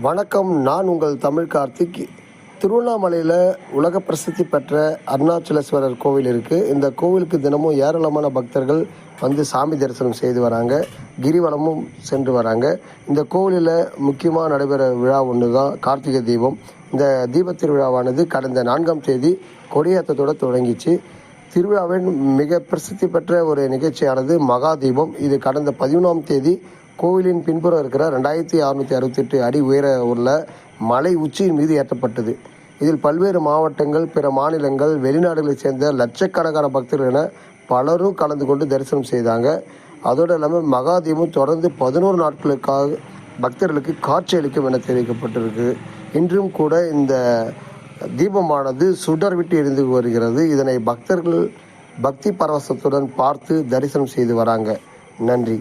வணக்கம். நான் உங்கள் தமிழ் கார்த்திக். திருவண்ணாமலையில் உலக பிரசித்தி பெற்ற அருணாச்சலேஸ்வரர் கோவில் இருக்குது இந்த கோவிலுக்கு தினமும் ஏராளமான பக்தர்கள் வந்து சாமி தரிசனம் செய்து வராங்க. கிரிவலமும் சென்று வராங்க. இந்த கோவிலில் முக்கியமாக நடைபெற விழா ஒன்று தான் கார்த்திகை தீபம். இந்த தீபத் திருவிழாவானது கடந்த நான்காம் தேதி கொடியேற்றத்தோடு தொடங்கிச்சு. திருவிழாவின் மிக பிரசித்தி பெற்ற ஒரு நிகழ்ச்சியானது மகா தீபம். இது கடந்த பதிமூணாம் தேதி கோவிலின் பின்புறம் இருக்கிற ரெண்டாயிரத்தி அறுநூற்றி அறுபத்தெட்டு அடி உயர உள்ள மலை உச்சியின் மீது ஏற்றப்பட்டது. இதில் பல்வேறு மாவட்டங்கள் பிற மாநிலங்கள் வெளிநாடுகளைச் சேர்ந்த லட்சக்கணக்கான பக்தர்கள் என பலரும் கலந்து கொண்டு தரிசனம் செய்தாங்க. அதோடு இல்லாமல் மகாதீபம் தொடர்ந்து பதினோரு நாட்களுக்காக பக்தர்களுக்கு காட்சி அளிக்கும் என தெரிவிக்கப்பட்டிருக்கு. இன்றும் கூட இந்த தீபமானது சுடர் விட்டு எரிந்து வருகிறது. இதனை பக்தர்கள் பக்தி பரவசத்துடன் பார்த்து தரிசனம் செய்து வராங்க. நன்றி.